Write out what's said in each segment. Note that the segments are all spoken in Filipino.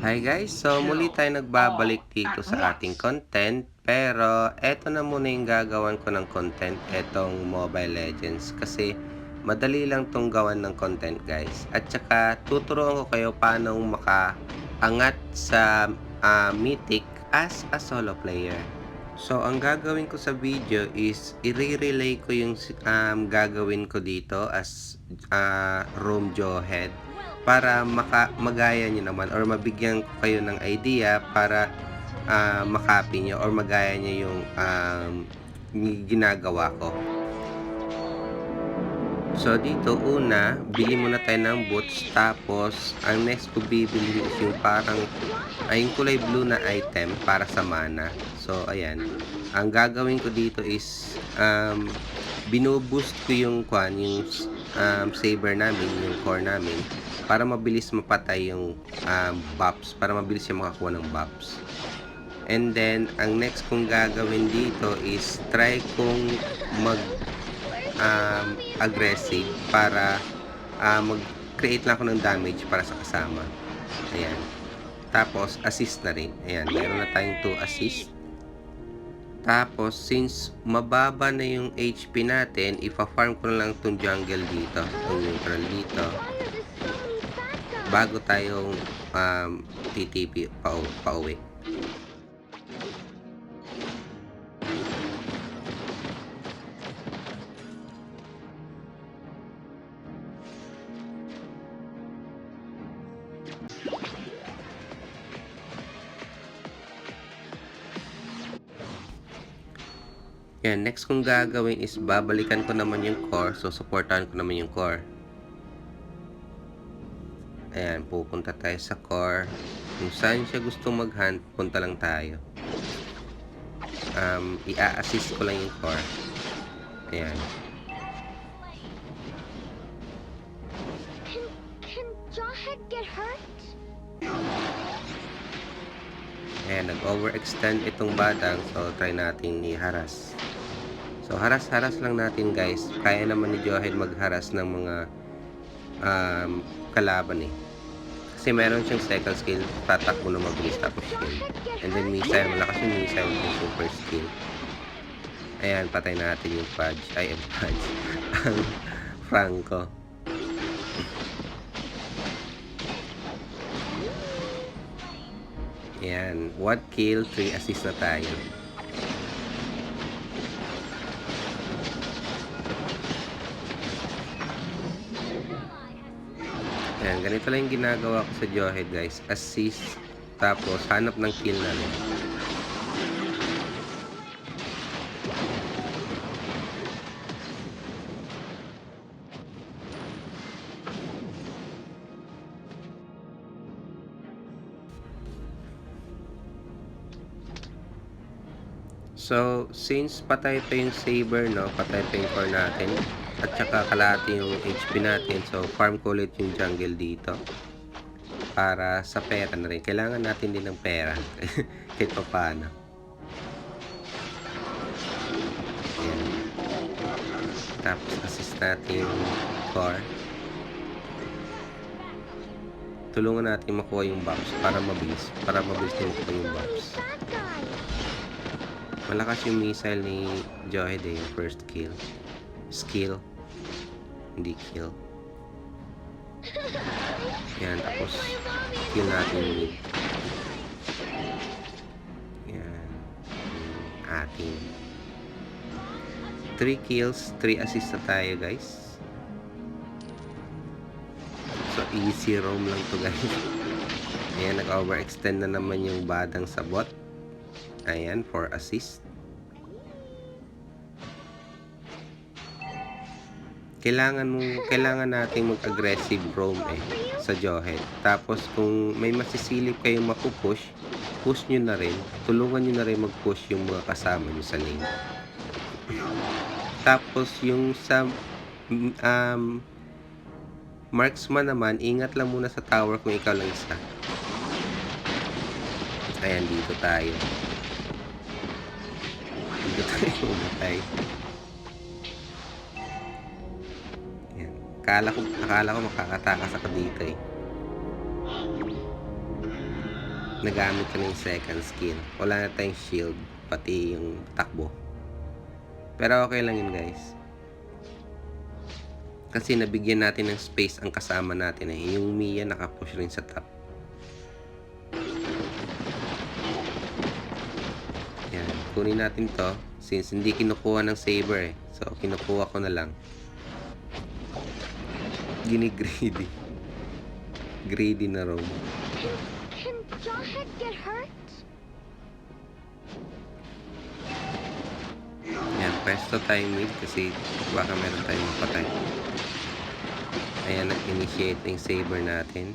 Hi guys, so muli tayo nagbabalik dito sa ating content. Pero eto na muna yung gagawan ko ng content etong Mobile Legends. Kasi madali lang tong gawan ng content guys. At saka tuturuan ko kayo paano makaangat sa ah, Mythic as a solo player. So ang gagawin ko sa video is i-relay ko yung um, gagawin ko dito as uh, Room Jawhead para maka magaya nyo naman or mabigyan ko kayo ng idea para ah, makopy nyo or magaya nyo yung um, ginagawa ko. So dito una, bili muna tayo ng boots tapos ang next ko bibili is yung parang ay kulay blue na item para sa mana. So ayan, ang gagawin ko dito is um, binuboost ko yung kwan, yung um, saber namin, yung core namin para mabilis mapatay yung um, buffs, para mabilis siya makakuha ng buffs. And then, ang next kong gagawin dito is try kong mag um, aggressive para uh, mag-create lang ako ng damage para sa kasama. Ayan. Tapos, assist na rin. Ayan, meron na tayong 2 assist. Tapos, since mababa na yung HP natin, ipa-farm ko na lang itong jungle dito, itong neutral dito, bago tayong um, TTP pa, pa Yan, next kong gagawin is babalikan ko naman yung core. So, supportahan ko naman yung core. Ayan, pupunta tayo sa core. Kung saan siya gusto mag-hunt, punta lang tayo. Um, i-assist ko lang yung core. Ayan. Can can Jawhead get hurt? Ayan, nag-overextend itong batang. So, try natin i-haras. So, haras-haras lang natin guys. Kaya naman ni Johead mag-haras ng mga um, kalaban eh. Kasi meron siyang second skill, tatakbo na mabilis tapos skill. And then missile, malakas yung missile yung super skill. Ayan, patay natin yung Fudge. Ay, ang Fudge. ang Franco. Ayan, 1 kill, 3 assist na tayo. Ayan, ganito lang yung ginagawa ko sa Johead guys. Assist, tapos hanap ng kill namin. So, since patay pa yung saber, no? Patay pa yung core natin. At saka kalahati yung HP natin. So, farm ko ulit yung jungle dito. Para sa pera na rin. Kailangan natin din ng pera. Kahit pa paano. Ayan. Tapos, assist natin yung core. Tulungan natin makuha yung buffs para mabilis. Para mabilis din makuha yung buffs. Malakas yung missile ni Johead eh, first kill. Skill. Hindi kill. Yan, tapos kill natin mid. Yan. Ating 3 kills, 3 assists na tayo guys. So easy roam lang to guys. Ayan, nag-overextend na naman yung badang sa bot. Ayan, for assist. Kailangan mo, kailangan nating mag-aggressive roam eh sa Johead. Tapos kung may masisilip kayong mapupush, push nyo na rin. Tulungan nyo na rin mag-push yung mga kasama nyo sa lane. Tapos yung sa um, marksman naman, ingat lang muna sa tower kung ikaw lang isa. Ayan, dito tayo. Dito tayo umatay. Akala ko, akala ko makakatakas ako dito eh. nagamit ko yung second skill. Wala na tayong shield, pati yung takbo. Pero okay lang yun guys. Kasi nabigyan natin ng space ang kasama natin eh. Yung Mia nakapush rin sa top. Yan. Kunin natin to. Since hindi kinukuha ng saber eh. So, kinukuha ko na lang. Gini-greedy. Greedy na roam. Can, can Jawhead get hurt? Yan, pwesto tayo mid kasi baka meron tayong mapatay. Ayan, nag-initiate na yung saber natin.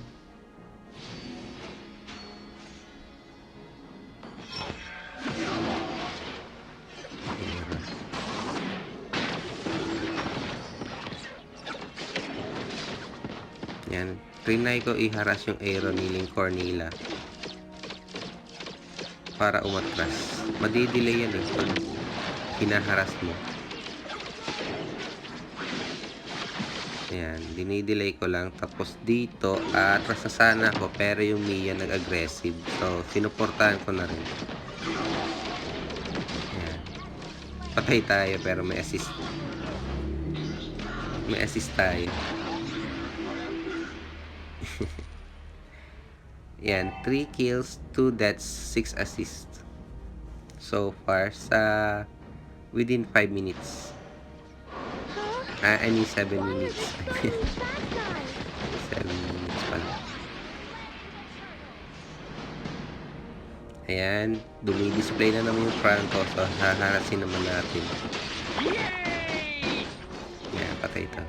Trinay ko iharas yung arrow ni Ling Cornila para umatras. Madidelay yan eh pag hinaharas mo. Ayan, dinidelay ko lang. Tapos dito, atras na sana ako pero yung Mia nag-aggressive. So, sinuportahan ko na rin. Ayan. Patay tayo pero may assist. May assist tayo. Yan, 3 kills, 2 deaths, 6 assists. So far sa within 5 minutes. Ah, I mean 7 Why are minutes. they summoning bad guys? 7 minutes pala. Ayan, dumi-display na naman yung Franco. So, haharasin naman natin. Ayan, patay ito.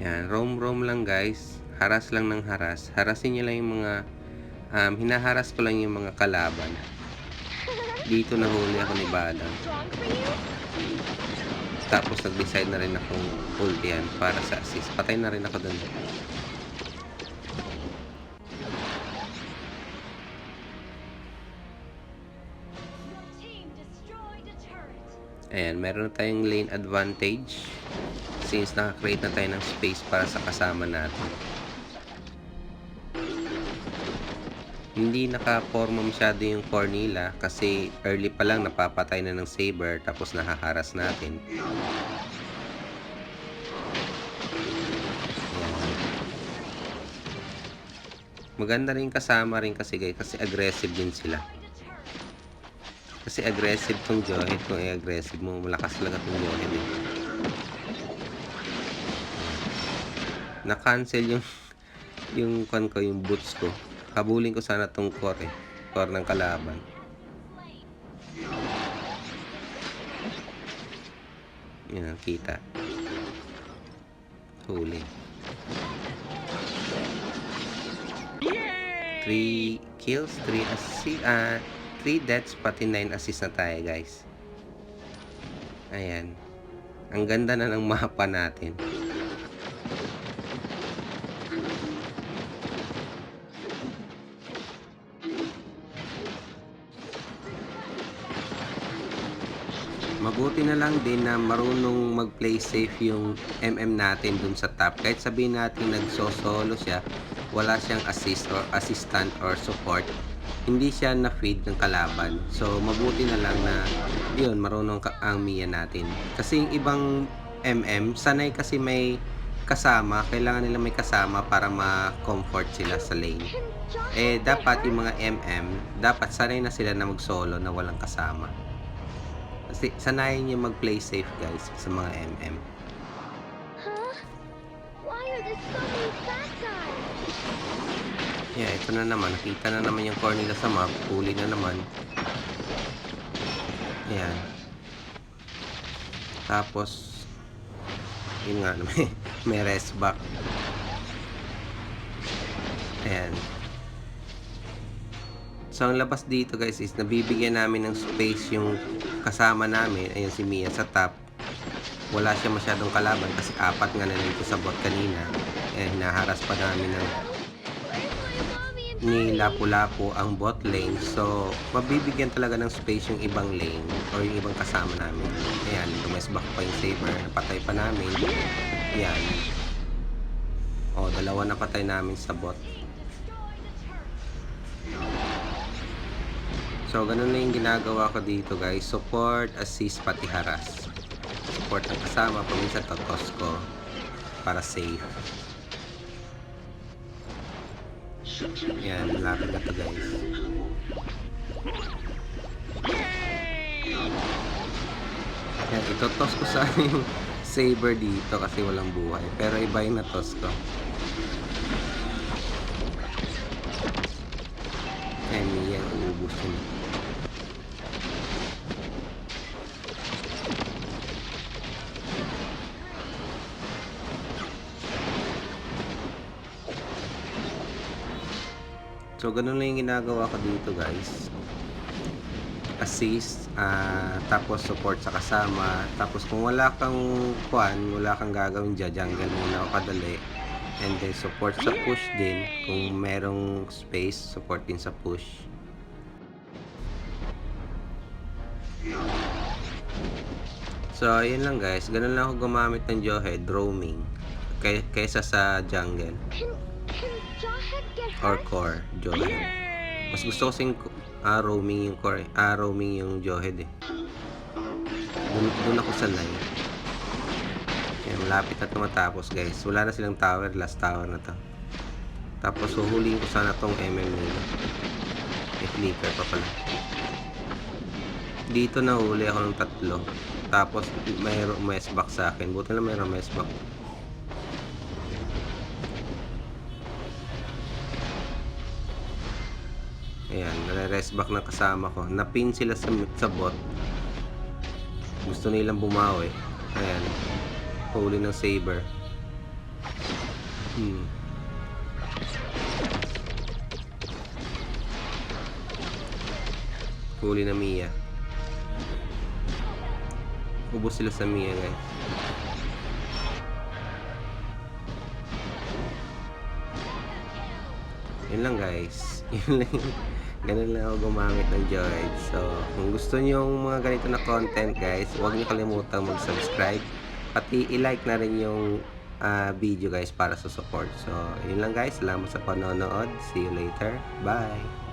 Yan, roam-roam lang guys. Haras lang ng haras. Harasin nyo lang yung mga, um, hinaharas ko lang yung mga kalaban. Dito nahuli ako ni Badang. Tapos nag-decide na rin akong ultihan para sa assist. Patay na rin ako dun. Ayan, meron tayong lane advantage. Since naka-create na tayo ng space para sa kasama natin. Hindi nakaporma masyado yung Cornila kasi early pa lang napapatay na ng Saber tapos nahaharas natin. Maganda rin kasama rin kasi guys kasi aggressive din sila. Kasi aggressive tong Johet kung i-aggressive mo malakas talaga tong Johet eh. Na-cancel yung yung kon ko yung boots ko. Habulin ko sana tong core eh. Core ng kalaban. Yan ang kita. Huli. 3 kills, 3 assist, ah, 3 deaths, pati 9 assists na tayo guys. Ayan. Ang ganda na ng mapa natin. Mabuti na lang din na marunong mag-play safe yung MM natin dun sa top. Kahit sabihin natin nagso-solo siya, wala siyang assist or assistant or support, hindi siya na-feed ng kalaban. So, mabuti na lang na yun, marunong ka ang Mia natin. Kasi yung ibang MM, sanay kasi may kasama, kailangan nila may kasama para ma-comfort sila sa lane. Eh, dapat yung mga MM, dapat sanay na sila na mag-solo na walang kasama. Kasi sanayin niyo mag-play safe guys sa mga MM. Huh? Why are there so many guys? Yeah, ito na naman. Nakita na naman yung core nila sa map. Huli na naman. Ayan. Tapos, yun nga, may, may rest back. Ayan. So, ang labas dito guys is nabibigyan namin ng space yung kasama namin. Ayun si Mia sa top. Wala siya masyadong kalaban kasi apat nga na dito sa bot kanina. Eh, hinaharas pa namin ng ni Lapu-Lapu ang bot lane. So, mabibigyan talaga ng space yung ibang lane or yung ibang kasama namin. Ayan, tumesbak pa yung saber. Napatay pa namin. Ayan. O, dalawa na patay namin sa bot. So, ganun na yung ginagawa ko dito guys. Support, assist, pati harass. Support ang kasama, paminsan tatos ko para safe. Yan, malapit na to guys. Yan, itotos ko sa yung saber dito kasi walang buhay. Pero iba yung natos ko. So, ganun lang yung ginagawa ko dito, guys. Assist, ah, tapos support sa kasama. Tapos kung wala kang kuan, wala kang gagawin dyan, jungle muna ako kadali. And then support sa push din. Kung merong space, support din sa push. So, ayun lang guys. Ganun lang ako gumamit ng Jawhead, roaming. Kay kaysa sa jungle or core, Jawhead. Mas gusto ko kasing ah, roaming yung core, eh. ah, roaming yung Jawhead eh. Dun, dun ako sanay. Kaya malapit na ito matapos guys. Wala na silang tower, last tower na to. Tapos huhulihin ko sana tong MM nila. May flicker pa pala. Dito nahuli ako ng tatlo. Tapos mayroong mesback sa akin. Buti na mayroong mesback. Ayan, nare-rest back ng kasama ko. Napin sila sa, sa bot. Gusto nilang bumawi. Ayan. Huli ng saber. Hmm. Huli na Mia. Ubus sila sa Mia, guys. Yun lang guys. Yun lang. Ganun lang ako gumamit ng Joyride. So, kung gusto niyo yung mga ganito na content guys, huwag niyo kalimutan mag-subscribe. Pati i-like na rin yung ah, video guys para sa support. So, yun lang guys. Salamat sa panonood. See you later. Bye!